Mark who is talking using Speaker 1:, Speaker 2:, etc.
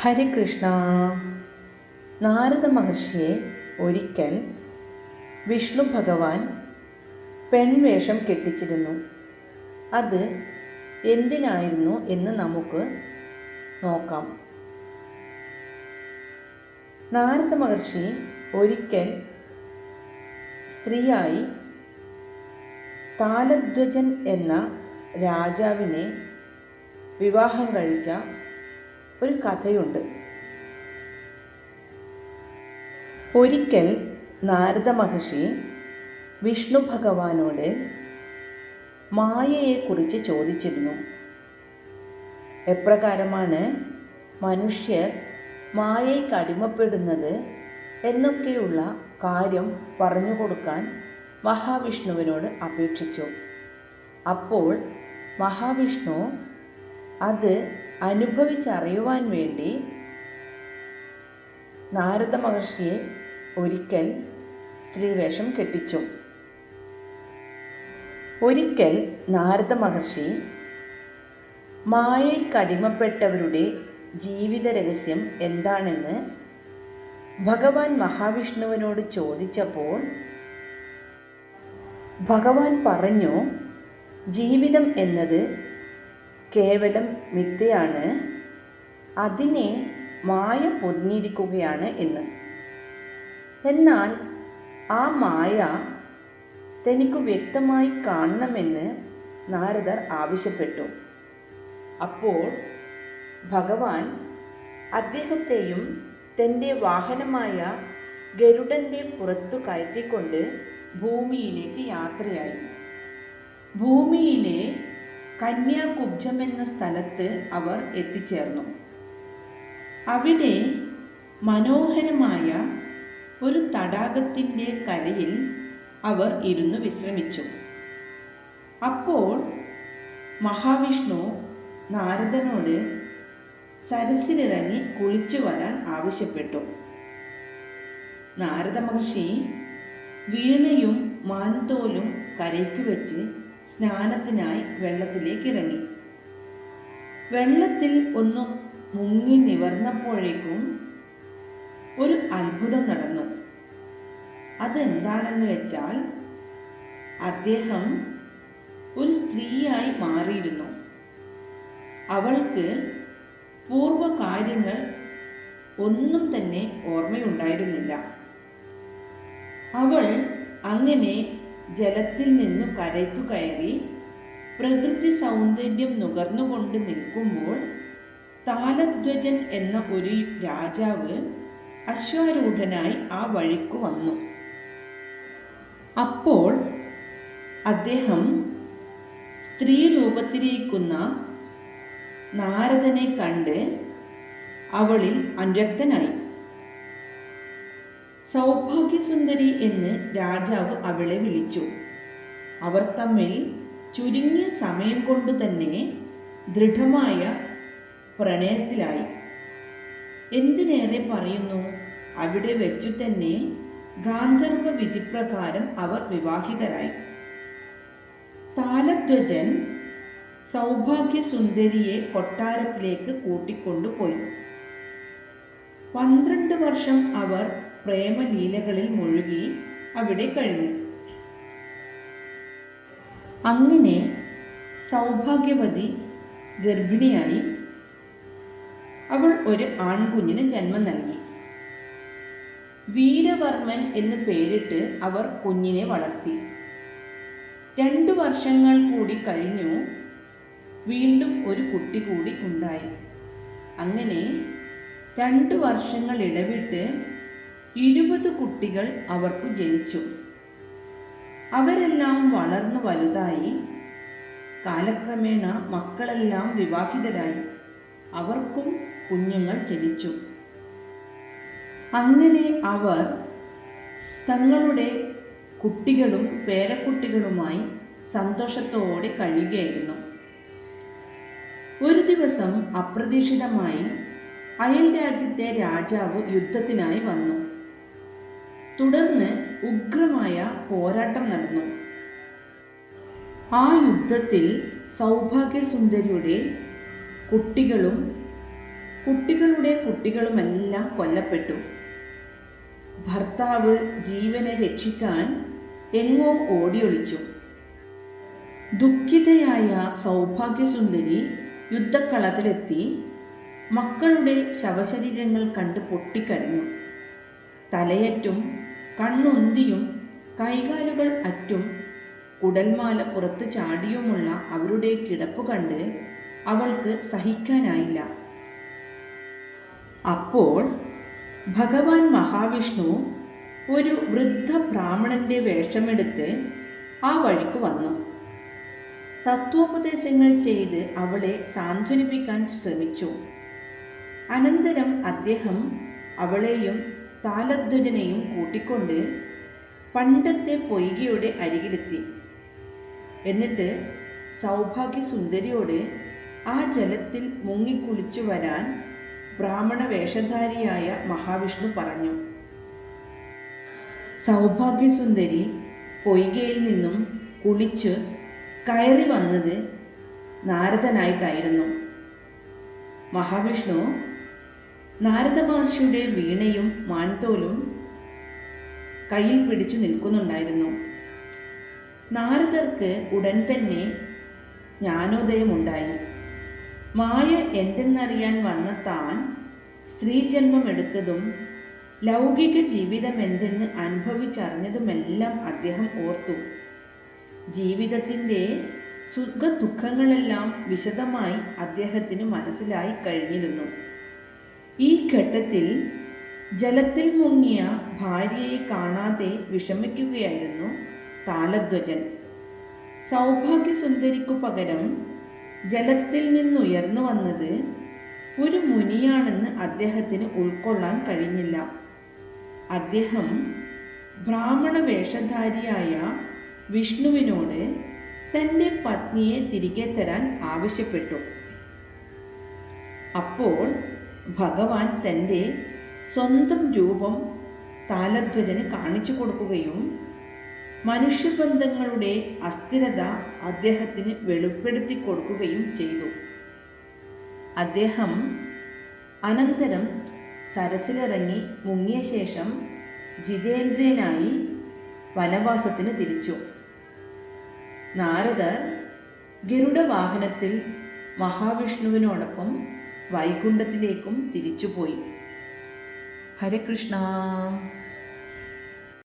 Speaker 1: ഹരികൃഷ്ണ. നാരദ മഹർഷിയെ ഒരിക്കൽ വിഷ്ണു ഭഗവാൻ പെൺവേഷം കെട്ടിച്ചിരുന്നു. അത് എന്തിനായിരുന്നു എന്ന് നമുക്ക് നോക്കാം. നാരദ മഹർഷി ഒരിക്കൽ സ്ത്രീയായി താലധ്വജൻ എന്ന രാജാവിനെ വിവാഹം കഴിച്ച ഒരു കഥയുണ്ട്. ഒരിക്കൽ നാരദ മഹർഷി വിഷ്ണു ഭഗവാനോട് മായയെക്കുറിച്ച് ചോദിച്ചിരുന്നു. എപ്രകാരമാണ് മനുഷ്യർ മായയ്ക്ക് അടിമപ്പെടുന്നത് എന്നൊക്കെയുള്ള കാര്യം പറഞ്ഞു കൊടുക്കാൻ മഹാവിഷ്ണുവിനോട് അപേക്ഷിച്ചു. അപ്പോൾ മഹാവിഷ്ണു അത് അനുഭവിച്ചറിയുവാൻ വേണ്ടി നാരദ മഹർഷിയെ ഒരിക്കൽ സ്ത്രീവേഷം കെട്ടിച്ചു. ഒരിക്കൽ നാരദ മഹർഷി മായയ്ക്കടിമപ്പെട്ടവരുടെ ജീവിത രഹസ്യം എന്താണെന്ന് ഭഗവാൻ മഹാവിഷ്ണുവിനോട് ചോദിച്ചപ്പോൾ ഭഗവാൻ പറഞ്ഞു ജീവിതം എന്നത് കേവലം മിഥ്യയാണ്. അതിനെ മായ പൊതിഞ്ഞിരിക്കുകയാണ് എന്ന്. എന്നാൽ ആ മായ തനിക്ക് വ്യക്തമായി കാണണമെന്ന് നാരദർ ആവശ്യപ്പെട്ടു. അപ്പോൾ ഭഗവാൻ അദ്ദേഹത്തെയും തന്റെ വാഹനമായ ഗരുഡന്റെ പുറത്തു കയറ്റിക്കൊണ്ട് ഭൂമിയിലേക്ക് യാത്രയായി. ഭൂമിയിലെ കന്യാകുബ്ജം എന്ന സ്ഥലത്ത് അവർ എത്തിച്ചേർന്നു. അവിടെ മനോഹരമായ ഒരു തടാകത്തിന്റെ കരയിൽ അവർ ഇരുന്ന് വിശ്രമിച്ചു. അപ്പോൾ മഹാവിഷ്ണു നാരദനോട് സരസിലിറങ്ങി കുളിച്ചു വരാൻ ആവശ്യപ്പെട്ടു. നാരദ മഹർഷി വീണയും മാൻതോലും കരയ്ക്ക് വെച്ച് സ്നാനത്തിനായി വെള്ളത്തിലേക്ക് ഇറങ്ങി വെള്ളത്തിൽ ഒന്ന് മുങ്ങി നിവർന്നപ്പോഴേക്കും ഒരു അത്ഭുതം നടന്നു. അതെന്താണെന്ന് വെച്ചാൽ അദ്ദേഹം ഒരു സ്ത്രീയായി മാറിയിരുന്നു. അവൾക്ക് പൂർവകാര്യങ്ങൾ ഒന്നും തന്നെ ഓർമ്മയുണ്ടായിരുന്നില്ല. അവൾ അങ്ങനെ ജലത്തിൽ നിന്നു കരയ്ക്കു കയറി പ്രകൃതി സൗന്ദര്യം നുകർന്നുകൊണ്ട് നിൽക്കുമ്പോൾ താലധ്വജൻ എന്ന ഒരു രാജാവ് അശ്വാരൂഢനായി ആ വഴിക്ക് വന്നു. അപ്പോൾ അദ്ദേഹം സ്ത്രീ രൂപത്തിലിരിക്കുന്ന നാരദനെ കണ്ട് അവളിൽ അനുരക്തനായി സൗഭാഗ്യസുന്ദരി എന്ന് രാജാവ് അവളെ വിളിച്ചു. അവർ തമ്മിൽ ചുരുങ്ങിയ സമയം കൊണ്ടു തന്നെ ദൃഢമായ പ്രണയത്തിലായി. എന്തിനേറെ പറയുന്നു? അവിടെ വെച്ചു തന്നെ ഗാന്ധർവ വിധിപ്രകാരം അവർ വിവാഹിതരായി. താലധ്വജൻ സൗഭാഗ്യസുന്ദരിയെ കൊട്ടാരത്തിലേക്ക് കൂട്ടിക്കൊണ്ടുപോയി. പന്ത്രണ്ട് വർഷം അവർ പ്രേമലീലകളിൽ മുഴുകി അവിടെ കഴിഞ്ഞു. അങ്ങനെ സൗഭാഗ്യവതി ഗർഭിണിയായി അവൾ ഒരു ആൺകുഞ്ഞിന് ജന്മം നൽകി. വീരവർമ്മൻ എന്ന് പേരിട്ട് അവർ കുഞ്ഞിനെ വളർത്തി. രണ്ടു വർഷങ്ങൾ കൂടി കഴിഞ്ഞു വീണ്ടും ഒരു കുട്ടി കൂടി ഉണ്ടായി. അങ്ങനെ രണ്ട് വർഷങ്ങൾ ഇടവിട്ട് ഇരുപത് കുട്ടികൾ അവർക്ക് ജനിച്ചു. അവരെല്ലാം വളർന്നു വലുതായി. കാലക്രമേണ മക്കളെല്ലാം വിവാഹിതരായി. അവർക്കും കുഞ്ഞുങ്ങൾ ജനിച്ചു. അങ്ങനെ അവർ തങ്ങളുടെ കുട്ടികളും പേരക്കുട്ടികളുമായി സന്തോഷത്തോടെ കഴിയുകയായിരുന്നു. ഒരു ദിവസം അപ്രതീക്ഷിതമായി അയൽ രാജ്യത്തെ രാജാവ് യുദ്ധത്തിനായി വന്നു. തുടർന്ന് ഉഗ്രമായ പോരാട്ടം നടന്നു. ആ യുദ്ധത്തിൽ സൗഭാഗ്യസുന്ദരിയുടെ കുട്ടികളും കുട്ടികളുടെ കുട്ടികളുമെല്ലാം കൊല്ലപ്പെട്ടു. ഭർത്താവ് ജീവനെ രക്ഷിക്കാൻ എങ്ങോ ഓടിയൊളിച്ചു. ദുഃഖിതയായ സൗഭാഗ്യസുന്ദരി യുദ്ധക്കളത്തിലെത്തി മക്കളുടെ ശവശരീരങ്ങൾ കണ്ട് പൊട്ടിക്കരഞ്ഞു. തലയറ്റും കണ്ണൊന്തിയും കൈകാലുകൾ അറ്റും കുടൽമാല പുറത്ത് ചാടിയുമുള്ള അവരുടെ കിടപ്പ് കണ്ട് അവൾക്ക് സഹിക്കാനായില്ല. അപ്പോൾ ഭഗവാൻ മഹാവിഷ്ണു ഒരു വൃദ്ധ ബ്രാഹ്മണന്റെ വേഷമെടുത്ത് ആ വഴിക്ക് വന്നു. തത്വോപദേശങ്ങൾ ചെയ്ത് അവളെ സാന്ത്വനിപ്പിക്കാൻ ശ്രമിച്ചു. അനന്തരം അദ്ദേഹം അവളെയും താലധ്വജനെയും കൂട്ടിക്കൊണ്ട് പണ്ടത്തെ പൊയ്കയുടെ അരികിലെത്തി. എന്നിട്ട് സൗഭാഗ്യസുന്ദരിയോട് ആ ജലത്തിൽ മുങ്ങിക്കുളിച്ചു വരാൻ ബ്രാഹ്മണ വേഷധാരിയായ മഹാവിഷ്ണു പറഞ്ഞു. സൗഭാഗ്യസുന്ദരി പൊയ്കയിൽ നിന്നും കുളിച്ച് കയറി വന്നത് നാരദനായിട്ടായിരുന്നു. മഹാവിഷ്ണു നാരദ മഹർഷിയുടെ വീണയും മാൻതോലും കയ്യിൽ പിടിച്ചു നിൽക്കുന്നുണ്ടായിരുന്നു. നാരദർക്ക് ഉടൻ തന്നെ ജ്ഞാനോദയമുണ്ടായി. മായ എന്തെന്നറിയാൻ വന്ന താൻ സ്ത്രീജന്മം എടുത്തതും ലൗകിക ജീവിതം എന്തെന്ന് അനുഭവിച്ചറിഞ്ഞതുമെല്ലാം അദ്ദേഹം ഓർത്തു. ജീവിതത്തിന്റെ സുഖ ദുഃഖങ്ങളെല്ലാം വിശദമായി അദ്ദേഹത്തിന് മനസ്സിലായി കഴിഞ്ഞിരുന്നു. ഈ ഘട്ടത്തിൽ ജലത്തിൽ മുങ്ങിയ ഭാര്യയെ കാണാതെ വിഷമിക്കുകയായിരുന്നു താലധ്വജൻ. സൗഭാഗ്യസുന്ദരിക്കു പകരം ജലത്തിൽ നിന്നുയർന്നു വന്നത് ഒരു മുനിയാണെന്ന് അദ്ദേഹത്തിന് ഉൾക്കൊള്ളാൻ കഴിഞ്ഞില്ല. അദ്ദേഹം ബ്രാഹ്മണ വേഷധാരിയായ വിഷ്ണുവിനോട് തന്റെ പത്നിയെ തിരികെ തരാൻ ആവശ്യപ്പെട്ടു. അപ്പോൾ ഭഗവാൻ തന്റെ സ്വന്തം രൂപം താലധ്വജന് കാണിച്ചു കൊടുക്കുകയും മനുഷ്യബന്ധങ്ങളുടെ അസ്ഥിരത അദ്ദേഹത്തിന് വെളിപ്പെടുത്തി കൊടുക്കുകയും ചെയ്തു. അദ്ദേഹം അനന്തരം സരസിലിറങ്ങി മുങ്ങിയ ശേഷം ജിതേന്ദ്രനായി വനവാസത്തിന് തിരിച്ചു. നാരദർ ഗരുഡവാഹനത്തിൽ മഹാവിഷ്ണുവിനോടൊപ്പം വൈകുണ്ഠത്തിലേക്കും തിരിച്ചുപോയി. ഹരേ കൃഷ്ണ